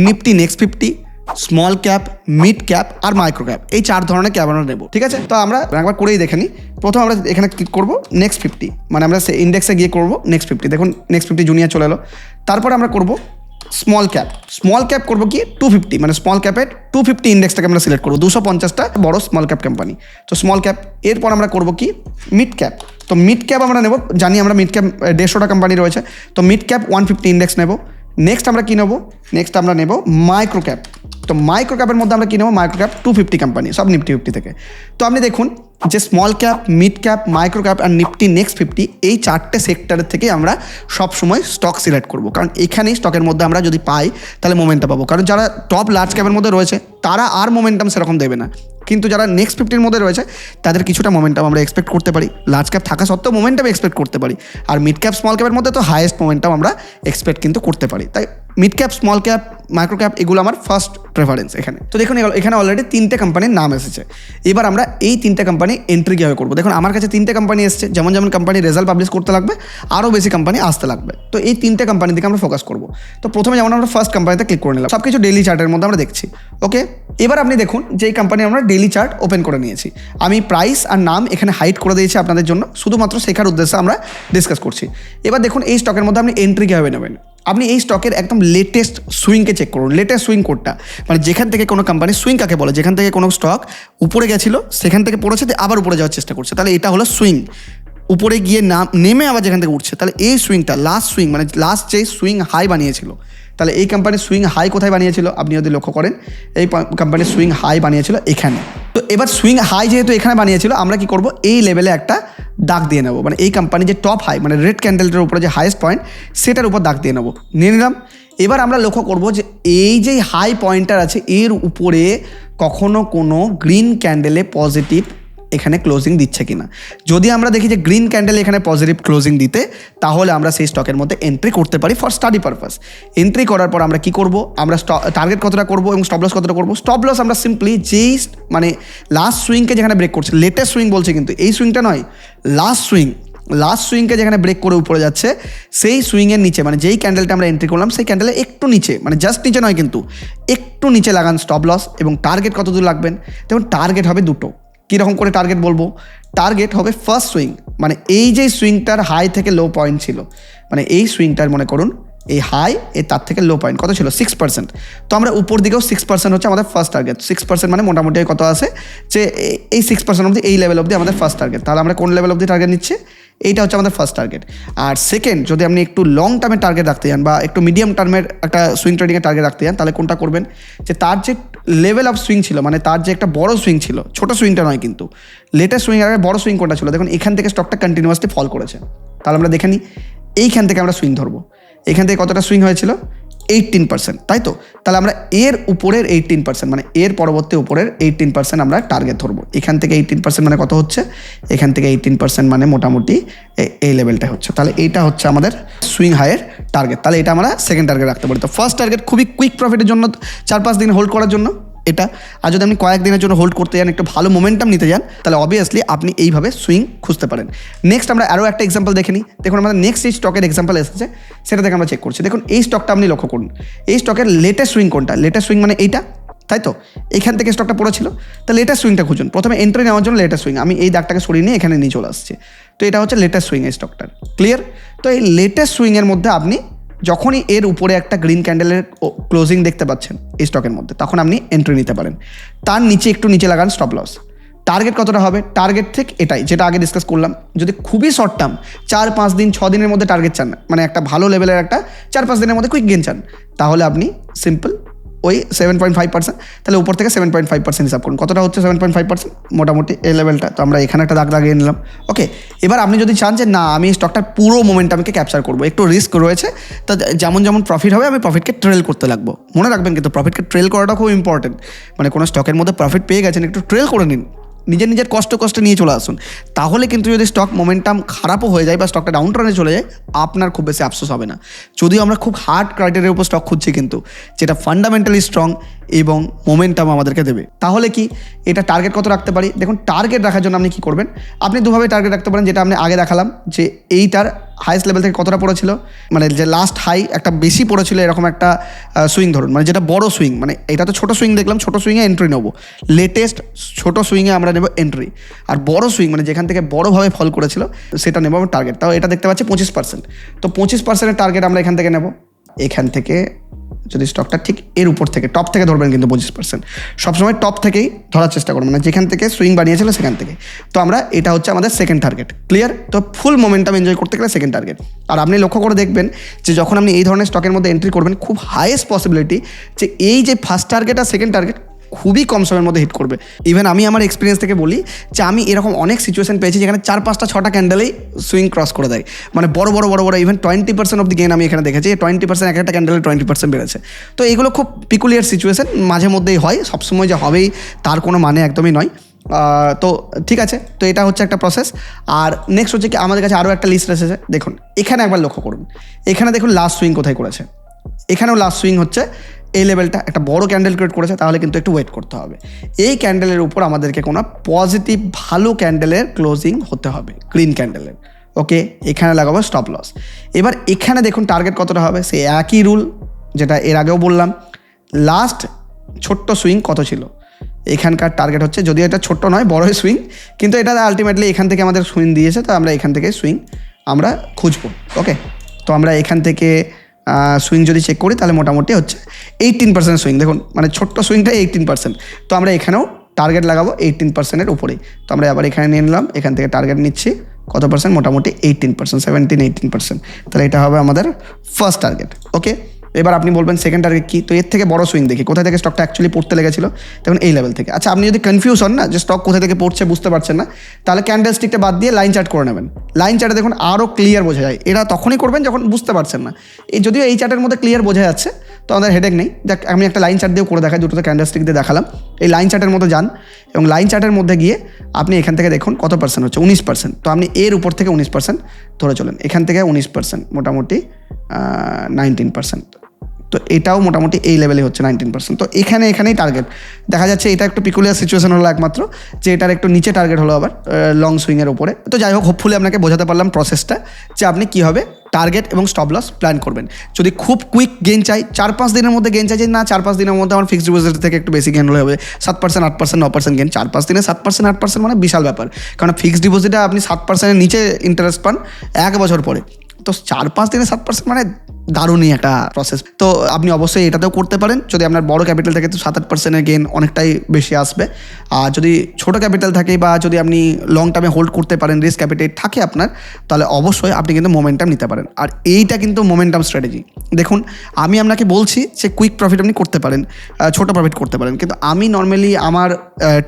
Nifty next fifty small cap mid cap আর মাইক্রো ক্যাপ এই চার ধরনের ক্যাপ আমরা নেব, ঠিক আছে? তো আমরা একবার করেই দেখে নিই। প্রথম আমরা এখানে ক্লিক করব? নেক্সট ফিফটি মানে আমরা সে ইন্ডেক্সে গিয়ে করব নেক্সট ফিফটি দেখুন নেক্সট ফিফটি জুনিয়ার চলে এলো। তারপরে আমরা করব স্মল ক্যাপ স্মল ক্যাপ করব কি? টু ফিফটি মানে স্মল ক্যাপের টু ফিফটি ইন্ডেক্সটাকে আমরা সিলেক্ট করব। দুশো পঞ্চাশটা বড় স্মল ক্যাপ কোম্পানি তো স্মল ক্যাপ এরপর আমরা করব কি? মিড ক্যাপ তো মিড ক্যাপ আমরা নেব। জানি আমরা মিড ক্যাপ দেড়শোটা কোম্পানি রয়েছে। তো mid cap one fifty index নেব। নেক্সট আমরা কী নেব? নেক্সট আমরা নেব মাইক্রো ক্যাপ তো মাইক্রো ক্যাপের মধ্যে আমরা কী micro cap two fifty company সব নিফটি ফিফটি থেকে। তো আপনি দেখুন যে small cap mid cap micro cap আর নিফটি নেক্সট ফিফটি এই চারটে সেক্টরের থেকে আমরা সব সময় স্টক সিলেক্ট করব। কারণ এখানেই স্টকের মধ্যে আমরা যদি পাই, তাহলে মোমেন্টাম পাবো। কারণ যারা টপ লার্জ ক্যাপের মধ্যে রয়েছে, তারা আর মোমেন্টাম সেরকম দেবে না। কিন্তু যারা নেক্সট ফিফটির মধ্যে রয়েছে, তাদের কিছুটা মোমেন্টাম আমরা এক্সপেক্ট করতে পারি। লার্জ ক্যাপ থাকা সত্ত্বেও মোমেন্টাম এক্সপেক্ট করতে পারি। আর মিড ক্যাপ স্মল ক্যাপের মধ্যে তো হায়েস্ট মোমেন্টাম আমরা এক্সপেক্ট কিন্তু করতে পারি। তাই mid cap small cap micro cap এগুলো আমার ফার্স্ট প্রেফারেন্স এখানে। তো দেখুন এখানে অলরেডি তিনটে কোম্পানির নাম এসেছে। এবার আমরা এই তিনটে কোম্পানি এন্ট্রি কীভাবে করব? দেখুন, আমার কাছে তিনটে কোম্পানি এসেছে, যেমন যেমন কোম্পানি রেজাল্ট পাবলিশ করতে লাগবে আরও বেশি কোম্পানি আসতে লাগবে। তো এই তিনটে কোম্পানির দিকে আমরা ফোকাস করব। তো প্রথমে যেমন আমরা ফার্স্ট কোম্পানিতে ক্লিক করে নিলাম সব কিছু ডেলি চার্টের মধ্যে আমরা দেখছি ওকে এবার আপনি দেখুন যে কোম্পানি আমরা ডেলি চার্ট ওপেন করে নিয়েছি, আমি প্রাইস আর নাম এখানে হাইড করে দিয়েছি আপনাদের জন্য, শুধুমাত্র শেখার উদ্দেশ্যে আমরা ডিসকাস করছি। এবার দেখুন, এই স্টকের মধ্যে আপনি এন্ট্রি কীভাবে নেবেন? আপনি এই স্টকের একদম লেটেস্ট সুইংকে চেক করুন লেটেস্ট সুইং কোডটা মানে যেখান থেকে কোনো কোম্পানি সুইং কাকে বলে, যেখান থেকে কোনো স্টক উপরে গেছিল, সেখান থেকে পড়েছে আবার উপরে যাওয়ার চেষ্টা করছে। তাহলে এটা হলো সুইং উপরে গিয়ে নাম নেমে আবার যেখান থেকে উঠছে, তাহলে এই সুইংটা লাস্ট সুইং মানে লাস্ট যে সুইং হাই বানিয়েছিল, তাহলে এই কোম্পানির সুইং হাই কোথায় বানিয়েছিল, আপনি যদি লক্ষ্য করেন, এই কোম্পানির সুইং হাই বানিয়েছিল এখানে। তো এবার সুইং হাই যেহেতু এখানে বানিয়েছিল, আমরা কি করব, এই লেভেলে একটা দাগ দিয়ে নেব। মানে এই কোম্পানি যে টপ হাই মানে রেড ক্যান্ডেলটার উপরে যে হাইয়েস্ট পয়েন্ট সেটার উপর দাগ দিয়ে নেব। নিয়ে নিলাম এবার আমরা লক্ষ্য করব যে এই যে হাই পয়েন্টার আছে, এর উপরে কখনো কোনো গ্রিন ক্যান্ডেলে পজিটিভ এখানে ক্লোজিং দিচ্ছে কিনা। যদি আমরা দেখি যে গ্রিন ক্যান্ডেল এখানে পজিটিভ ক্লোজিং দিতে, তাহলে আমরা সেই স্টকের মধ্যে এন্ট্রি করতে পারি ফর স্টাডি পারপাস এন্ট্রি করার পর আমরা কি করব? আমরা টার্গেট কতটা করব এবং স্টপ লস কতটা করব? স্টপ লস আমরা সিম্পলি যেই মানে লাস্ট সুইংকে যেখানে ব্রেক করছে লেটেস্ট সুইং বলছে কিন্তু, এই সুইংটা নয় লাস্ট সুইং লাস্ট সুইংকে যেখানে ব্রেক করে উপরে যাচ্ছে, সেই সুইংয়ের নিচে মানে যেই ক্যান্ডেলটা আমরা এন্ট্রি করলাম, সেই ক্যান্ডেলে একটু নিচে মানে জাস্ট নিচে নয় কিন্তু, একটু নিচে লাগান স্টপ লস এবং টার্গেট কত দূর লাগবেন? দেখুন টার্গেট হবে দুটো। কীরকম করে টার্গেট বলব? টার্গেট হবে ফার্স্ট সুইং মানে এই যে সুইংটার হাই থেকে লো পয়েন্ট ছিল মানে এই সুইংটার মনে করুন, এই হাই এ তার থেকে লো পয়েন্ট কত ছিল? সিক্স পার্সেন্ট তো আমরা উপর দিকেও সিক্স পার্সেন্ট হচ্ছে আমাদের ফার্স্ট টার্গেট সিক্স পার্সেন্ট মানে মোটামুটি কত আছে? যে এই সিক্স পার্সেন্ট অবধি, এই লেভেল অবধি আমাদের ফার্স্ট টার্গেট তাহলে আমরা কোন লেভেল অবধি টার্গেট নিচ্ছে? এইটা হচ্ছে আমাদের ফার্স্ট টার্গেট আর সেকেন্ড যদি আপনি একটু লং টার্মের টার্গেট রাখতে চান বা একটু মিডিয়াম টার্মের একটা সুইং ট্রেডিংয়ের টার্গেট রাখতে চান তাহলে কোনটা করবেন? যে তার যে লেভেল অফ সুইং ছিল মানে তার যে একটা বড় সুইং ছিল, ছোটো সুইংটা নয় কিন্তু লেটেস্ট সুইং আর বড় সুইং কোনটা ছিল? দেখুন, এখান থেকে স্টকটা কন্টিনিউয়াসলি ফল করেছে। তাহলে আমরা দেখে নিই, এইখান থেকে আমরা সুইং ধরবো। এখান থেকে কতটা সুইং হয়েছিল? এইটিন পার্সেন্ট তাই তো? তাহলে আমরা এর উপরের এইটিন পার্সেন্ট মানে এর পরবর্তী উপরের এইটিন পার্সেন্ট আমরা টার্গেট ধরবো। এখান থেকে এইটিন পার্সেন্ট মানে কত হচ্ছে? এখান থেকে এইটিন পার্সেন্ট মানে মোটামুটি এই লেভেলটা হচ্ছে। তাহলে এইটা হচ্ছে আমাদের সুইং হাইয়ের টার্গেট তাহলে এটা আমরা সেকেন্ড টার্গেট রাখতে পারি। তো ফার্স্ট টার্গেট খুবই কুইক প্রফিটের জন্য, চার পাঁচ দিন হোল্ড করার জন্য। এটা। আর যদি আপনি কয়েকদিনের জন্য হোল্ড করতে যান, একটু ভালো মোমেন্টাম নিতে যান, তাহলে অবভিয়াসলি আপনি এইভাবে সুইং খুঁজতে পারেন। নেক্সট আমরা আরও একটা এক্সাম্পল দেখে নিই। দেখুন, আমাদের নেক্সট এই স্টকের এক্সাম্পল এসেছে। সেটা থেকে আমরা চেক করছি। দেখুন, এই স্টকটা আপনি লক্ষ্য করুন। এই স্টকের লেটেস্ট সুইং কোনটা? লেটেস্ট সুইং মানে এইটা, তাই তো? এখান থেকে স্টকটা পড়েছিল। তা লেটেস্ট সুইংটা খুঁজুন। প্রথমে এন্ট্রি নেওয়ার জন্য লেটেস্ট সুইং আমি এই দাগটাকে সরিয়ে নিয়ে এখানে নিয়ে চলে আসছে। তো এটা হচ্ছে লেটেস্ট সুইং এই স্টকটার ক্লিয়ার তো এই লেটেস্ট সুইংয়ের মধ্যে আপনি যখনই এর উপরে একটা গ্রিন ক্যান্ডেলের ক্লোজিং দেখতে পাচ্ছেন এই স্টকের মধ্যে, তখন আপনি এন্ট্রি নিতে পারেন। তার নিচে একটু নিচে লাগান স্টপ লস টার্গেট কতটা হবে? টার্গেট ঠিক এটাই, যেটা আগে ডিসকাস করলাম। যদি খুবই শর্ট টার্ম চার, পাঁচ দিন, ছ দিনের মধ্যে টার্গেট চান মানে একটা ভালো লেভেলের একটা চার, পাঁচ দিনের মধ্যে কুইক গেন চান, তাহলে আপনি সিম্পল ওই সেভেন পয়েন্ট ফাইভ পার্সেন্ট তাহলে উপর থেকে সেভেন পয়েন্ট ফাইভ পার্সেন্ট হিসাব করুন। কতটা হচ্ছে সেভেন পয়েন্ট ফাইভ পার্সেন্ট মোটামুটি এই লেভেলটা তো আমরা এখানে একটা দাগ লাগিয়ে নিলাম। ওকে এবার আপনি যদি চান যে, না, আমি স্টকটার পুরো মোমেন্টামকে ক্যাপচার করব, একটু রিস্ক রয়েছে, তো যেমন যেমন প্রফিট হবে, আমি প্রফিটকে ট্রেল করতে লাগবো। মনে রাখবেন কিন্তু প্রফিটকে ট্রেল করাটা খুব ইম্পর্টেন্ট মানে কোনো স্টকের মধ্যে প্রফিট পেয়ে গেছেন, একটু ট্রেল করে নিন। নিজের নিজের কষ্ট কষ্ট নিয়ে চলে আসুন। তাহলে কিন্তু যদি স্টক মোমেন্টাম খারাপও হয়ে যায় বা স্টকটা ডাউন টার্নে চলে যায়, আপনার খুব বেশি আফসোস হবে না। যদিও আমরা খুব হার্ড ক্রাইটেরিয়ার উপর স্টক খুঁজছি কিন্তু, যেটা ফান্ডামেন্টালি স্ট্রং এবং মোমেন্টাম আমাদেরকে দেবে। তাহলে কি এটা টার্গেট কত রাখতে পারি? দেখুন টার্গেট রাখার জন্য আপনি কি করবেন? আপনি দুভাবে টার্গেট রাখতে পারেন, যেটা আমি আগে দেখালাম, যে এইটার হাইস্ট লেভেল থেকে কতটা পড়েছিল? মানে যে লাস্ট হাই একটা বেশি পড়েছিল এরকম একটা সুইং ধরুন মানে যেটা বড় সুইং মানে এটা তো ছোটো সুইং দেখলাম, ছোটো সুইংয়ে এন্ট্রি নেব। লেটেস্ট ছোটো সুইংয়ে আমরা নেব এন্ট্রি আর বড় সুইং মানে যেখান থেকে বড়োভাবে ফল করেছিল, সেটা নেব আমার টার্গেট তাও এটা দেখতে পাচ্ছি পঁচিশ পার্সেন্ট তো পঁচিশ পার্সেন্টের টার্গেট আমরা এখান থেকে নেব। এখান থেকে যদি স্টকটা ঠিক এর উপর থেকে টপ থেকে ধরবেন কিন্তু পঁচিশ পার্সেন্ট সবসময় টপ থেকেই ধরার চেষ্টা করবেন মানে যেখান থেকে সুইং বানিয়েছিল সেখান থেকে। তো আমরা এটা হচ্ছে আমাদের সেকেন্ড টার্গেট ক্লিয়ার তো ফুল মোমেন্টাম এনজয় করতে গেলে সেকেন্ড টার্গেট আর আপনি লক্ষ্য করে দেখবেন যে যখন আপনি এই ধরনের স্টকের মধ্যে এন্ট্রি করবেন, খুব হাইয়েস্ট পসিবিলিটি যে এই যে ফার্স্ট টার্গেট আর সেকেন্ড টার্গেট খুবই কম সময়ের মধ্যে হিট করবে। ইভেন আমি আমার এক্সপিরিয়েন্স থেকে বলি যে আমি এরকম অনেক সিচুয়েশন পেয়েছি যেখানে চার পাঁচটা ছটা ক্যান্ডেলেই সুইং ক্রস করে দেয়। মানে বড় বড় বড় বড় even twenty percent off the gain আমি এখানে দেখেছি। টোয়েন্টি পার্সেন্ট এক একটা ক্যান্ডেলে টোয়েন্টি পার্সেন্ট বেড়েছে। তো এগুলো খুব পিকুলিয়ার সিচুয়েশন মাঝে মধ্যেই হয়, সবসময় যে হবেই, তার কোনো মানে একদমই নয়। তো ঠিক আছে, তো এটা হচ্ছে একটা প্রসেস আর নেক্সট হচ্ছে কি, আমাদের কাছে আরও একটা লিস্ট এসেছে। দেখুন, এখানে একবার লক্ষ্য করুন। এখানে দেখুন লাস্ট সুইং কোথায় করেছে। এখানেও লাস্ট সুইং হচ্ছে এই লেভেলটা একটা বড় ক্যান্ডেল ক্রিয়েট করেছে, তাহলে কিন্তু একটু ওয়েট করতে হবে। এই ক্যান্ডেলের উপর আমাদেরকে কোনো পজিটিভ ভালো ক্যান্ডেলের ক্লোজিং হতে হবে গ্রিন ক্যান্ডেলের ওকে এখানে লাগাবো স্টপ লস এবার এখানে দেখুন টার্গেট কতটা হবে, সে একই রুল যেটা এর আগেও বললাম। লাস্ট ছোট্ট সুইং কত ছিল? এখানকার টার্গেট হচ্ছে, যদিও এটা ছোট্ট নয় বড়ই সুইং কিন্তু এটা আলটিমেটলি এখান থেকে আমাদের সুইং দিয়েছে, তো আমরা এখান থেকে সুইং আমরা খুঁজবো। ওকে তো আমরা এখান থেকে সুইং যদি চেক করি, তাহলে মোটামুটি হচ্ছে এইটিন পার্সেন্ট সুইং দেখুন মানে ছোট্ট সুইংটাই এইটিন পার্সেন্ট তো আমরা এখানেও টার্গেট লাগাবো এইটিন পার্সেন্টের উপরেই। তো আমরা আবার এখানে নিয়ে নিলাম, এখান থেকে টার্গেট নিচ্ছি, কত পার্সেন্ট মোটামুটি eighteen percent seventeen eighteen percent তাহলে এটা হবে আমাদের ফার্স্ট টার্গেট ওকে এবার আপনি বলবেন সেকেন্ড টার্গেট কি? তো এর থেকে বড় সুইং দেখি। কোথায় থেকে স্টকটা অ্যাকচুয়ালি পড়তে লেগেছিল? তখন এই লেভেল থেকে। আচ্ছা আপনি যদি কনফিউজ হন না, যে স্টক কোথায় থেকে পড়ছে বুঝতে পারছেন না, তাহলে ক্যান্ডেল স্টিকটা বাদ দিয়ে লাইন চার্ট করে নেবেন। লাইন চার্টে দেখুন আরও ক্লিয়ার বোঝা যায়। এরা তখনই করবেন যখন বুঝতে পারছেন না। এই যদিও এই চার্টের মধ্যে ক্লিয়ার বোঝা যাচ্ছে, তো আমাদের হেডেক নেই। দেখ, আমি একটা লাইন চার্ট দিয়েও করে দেখাই, দুটোতে ক্যান্ডেলস্টিক দিয়ে দেখালাম। এই লাইন চার্টের মধ্যে যান এবং লাইন চার্টের মধ্যে গিয়ে আপনি এখান থেকে দেখুন কত পার্সেন্ট হচ্ছে? উনিশ পার্সেন্ট তো আপনি এর উপর থেকে উনিশ পার্সেন্ট ধরে চলেন। এখান থেকে উনিশ পার্সেন্ট মোটামুটি নাইনটিন পার্সেন্ট তো এটাও মোটামুটি এই লেভেলে হচ্ছে নাইনটিন পার্সেন্ট তো এখানে এখানেই টার্গেট দেখা যাচ্ছে এটা একটু পিকুলিয়ার সিচুয়েশন হলো একমাত্র, যে এটার একটু নিচে টার্গেট হলো আবার লং সুইংয়ের উপরে। তো যাই হোক হোপফুলি আপনাকে বোঝাতে পারলাম প্রসেসটা যে আপনি কীভাবে টার্গেট এবং স্টপ লস প্ল্যান করবেন। যদি খুব কুইক গেন চাই, চার পাঁচ দিনের মধ্যে গেন চাই যে না, চার পাঁচ দিনের মধ্যে আমার ফিক্সড ডিপোজিট থেকে একটু বেশি গেন হলে হবে, সাত পার্সেন্ট আট পার্সেন্ট ন পার্সেন্ট গেন চার পাঁচ দিনে সাত পার্সেন্ট আট পার্সেন্ট মানে বিশাল ব্যাপার। কারণ ফিক্সড ডিপোজিটে আপনি সাত পার্সেন্টের নিচে ইন্টারেস্ট পান এক বছর পরে। তো চার পাঁচ দিনে সাত পার্সেন্ট মানে দারুণই একটা প্রসেস তো আপনি অবশ্যই এটাতেও করতে পারেন। যদি আপনার বড় ক্যাপিটাল থাকে তো সাত আট পার্সেন্টের গেন অনেকটাই বেশি আসবে। আর যদি ছোট ক্যাপিটাল থাকে বা যদি আপনি লং টার্মে হোল্ড করতে পারেন রিস্ক ক্যাপিটাল থাকে আপনার, তাহলে অবশ্যই আপনি কিন্তু মোমেন্টাম নিতে পারেন। আর এইটা কিন্তু মোমেন্টাম স্ট্র্যাটেজি দেখুন, আমি আপনাকে বলছি যে কুইক প্রফিট আপনি করতে পারেন ছোট প্রফিট করতে পারেন। কিন্তু আমি নর্মালি আমার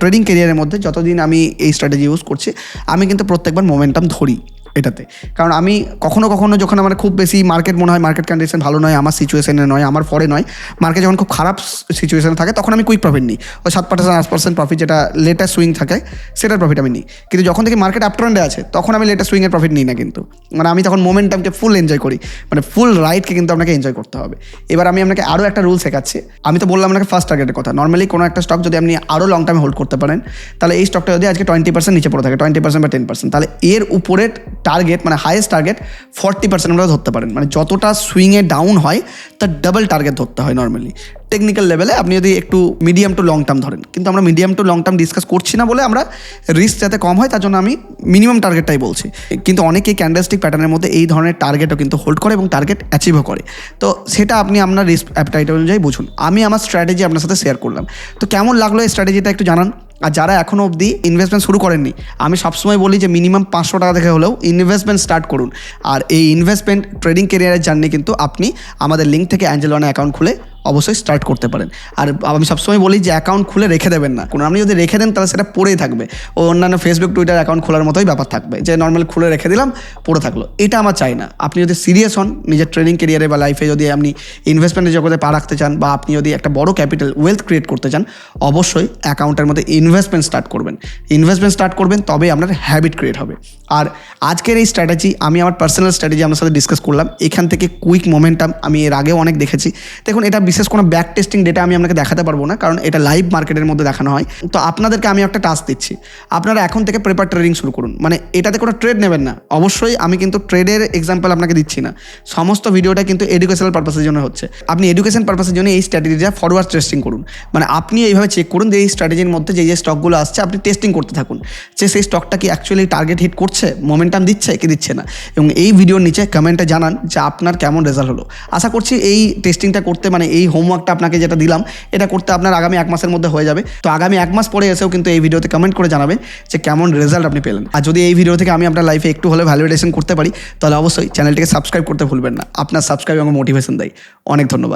ট্রেডিং কেরিয়ারের মধ্যে যতদিন আমি এই স্ট্র্যাটেজি ইউজ করছি, আমি কিন্তু প্রত্যেকবার মোমেন্টাম ধরি। এটাতে। কারণ আমি কখনো কখনো যখন আমার খুব বেশি মার্কেট মনে হয় মার্কেট কন্ডিশন ভালো নয়, আমার সিচুয়েশনে নয়, আমার ফরে নয় মার্কেট যখন খুব খারাপ সিচুয়েশনে থাকে, তখন আমি কুইক প্রফিট নিই। ওই সাত পার্সেন্ট, আট পার্সেন্ট প্রফিট যেটা লেটার সুইং থাকে, সেটার প্রফিট আমি নিই। কিন্তু যখন থেকে মার্কেট আপট্রেন্ডে আছে, তখন আমি লেটার সুইংয়ের প্রফিট নিই না কিন্তু। মানে আমি তখন মোমেন্টামকে ফুল এনজয় করি। মানে ফুল রাইডকে কিন্তু আপনাকে এনজয় করতে হবে। এবার আমি আপনাকে আরও একটা রুল শেখাচ্ছি। আমি তো বললাম আপনাকে ফার্স্ট টার্গেটের কথা। নর্মালি কোনো একটা স্টক যদি আপনি আরও লং টাইমে হোল্ড করতে পারেন, তাহলে এই স্টকটা যদি আজকে টোয়েন্টি পার্সেন্ট নিচে পড়ে থাকে টোয়েন্টি পার্সেন্ট বা টেন পার্সেন্ট তাহলে এর উপরের টার্গেট মানে হাইয়েস্ট টার্গেট ফর্টি পার্সেন্ট আমরা ধরতে পারেন। মানে যতটা সুইংয়ে ডাউন হয়, তার ডাবল টার্গেট ধরতে হয় নর্মালি টেকনিক্যাল লেভেলে আপনি যদি একটু মিডিয়াম টু লং টার্ম ধরেন, কিন্তু আমরা medium to long term discuss করছি না বলে আমরা রিস্ক যাতে কম হয়, তার জন্য আমি মিনিমাম টার্গেটটাই বলছি। কিন্তু অনেকেই ক্যান্ডেলস্টিক প্যাটার্নের মধ্যে এই ধরনের টার্গেটও কিন্তু হোল্ড করে এবং টার্গেট অ্যাচিভও করে। তো সেটা আপনি আপনার রিস্ক অ্যাপটাইট অনুযায়ী বুঝুন। আমি আমার স্ট্র্যাটেজি আপনার সাথে শেয়ার করলাম। তো কেমন লাগল এই স্ট্র্যাটেজিটা একটু জানান। আর যারা এখনও অবধি ইনভেস্টমেন্ট শুরু করেননি, আমি সবসময় বলি যে মিনিমাম পাঁচশো টাকা থেকে হলেও ইনভেস্টমেন্ট স্টার্ট করুন। আর এই ইনভেস্টমেন্ট ট্রেডিং কেরিয়ারের জার্নি কিন্তু আপনি আমাদের লিঙ্ক থেকে অ্যাঞ্জেলওয়ানে অ্যাকাউন্ট খুলে অবশ্যই স্টার্ট করতে পারেন। আর আমি সবসময় বলি যে অ্যাকাউন্ট খুলে রেখে দেবেন না। কোনো আপনি যদি রেখে দেন, তাহলে সেটা পড়েই থাকবে। ও অন্যান্য ফেসবুক টুইটার অ্যাকাউন্ট খোলার মতোই ব্যাপার থাকবে। যে নর্মাল খুলে রেখে দিলাম, পড়ে থাকল। এটা আমার চাই না। আপনি যদি সিরিয়াস হন, নিজের ট্রেনিং কেরিয়ারে বা লাইফে যদি আপনি ইনভেস্টমেন্টের জগতে পা রাখতে চান, বা আপনি যদি একটা বড় ক্যাপিটাল ওয়েলথ ক্রিয়েট করতে চান, অবশ্যই অ্যাকাউন্টের মধ্যে ইনভেস্টমেন্ট স্টার্ট করবেন। ইনভেস্টমেন্ট স্টার্ট করবেন তবে আপনার হ্যাবিট ক্রিয়েট হবে। আর আজকের এই স্ট্র্যাটেজি আমি আমার পার্সোনাল স্ট্র্যাটেজি আপনার সাথে ডিসকাস করলাম। এখান থেকে কুইক মোমেন্টাম আমি এর আগেও অনেক দেখেছি। দেখুন, এটা বিশেষ কোনো ব্যাক টেস্টিং ডেটা আমি আপনাকে দেখাতে পারব না, কারণ এটা লাইভ মার্কেটের মধ্যে দেখানো হয়। তো আপনাদেরকে আমি একটা টাস্ক দিচ্ছি। আপনারা এখন থেকে পেপার ট্রেডিং শুরু করুন। মানে এটাতে কোনো ট্রেড নেবেন না। অবশ্যই আমি কিন্তু ট্রেডের এক্সাম্পল আপনাকে দিচ্ছি না। সমস্ত ভিডিওটা কিন্তু এডুকেশনাল পারপাসের জন্য হচ্ছে। আপনি এডুকেশন পারপাসের জন্য এই স্ট্র্যাটেজিটা ফরওয়ার্ড টেস্টিং করুন। মানে আপনি এইভাবে চেক করুন যে এই স্ট্র্যাটেজির মধ্যে যে যে স্টকগুলো আসছে, আপনি টেস্টিং করতে থাকুন। যে সেই স্টকটা কি অ্যাকচুয়ালি টার্গেট হিট করছে মোমেন্টাম দিচ্ছে কি দিচ্ছে না। এবং এই ভিডিওর নিচে কমেন্টে জানান যে আপনার কেমন রেজাল্ট হলো। আশা করছি এই টেস্টিংটা করতে মানে এই হোমওয়ার্কটা আপনাকে যেটা দিলাম, এটা করতে আপনার আগামী এক মাসের মধ্যে হয়ে যাবে। তো আগামী এক মাস পরে এসেও কিন্তু এই ভিডিওতে কমেন্ট করে জানাবে যে কেমন রেজাল্ট আপনি পেলেন। আর যদি এই ভিডিও থেকে আমি আপনার লাইফে একটু হলে ভ্যালুডেশন করতে পারি, তাহলে অবশ্যই চ্যানেলটিকে সাবস্ক্রাইব করতে ভুলবেন না। আপনার সাবস্ক্রাইব এবং মোটিভেশন দেয়। অনেক ধন্যবাদ।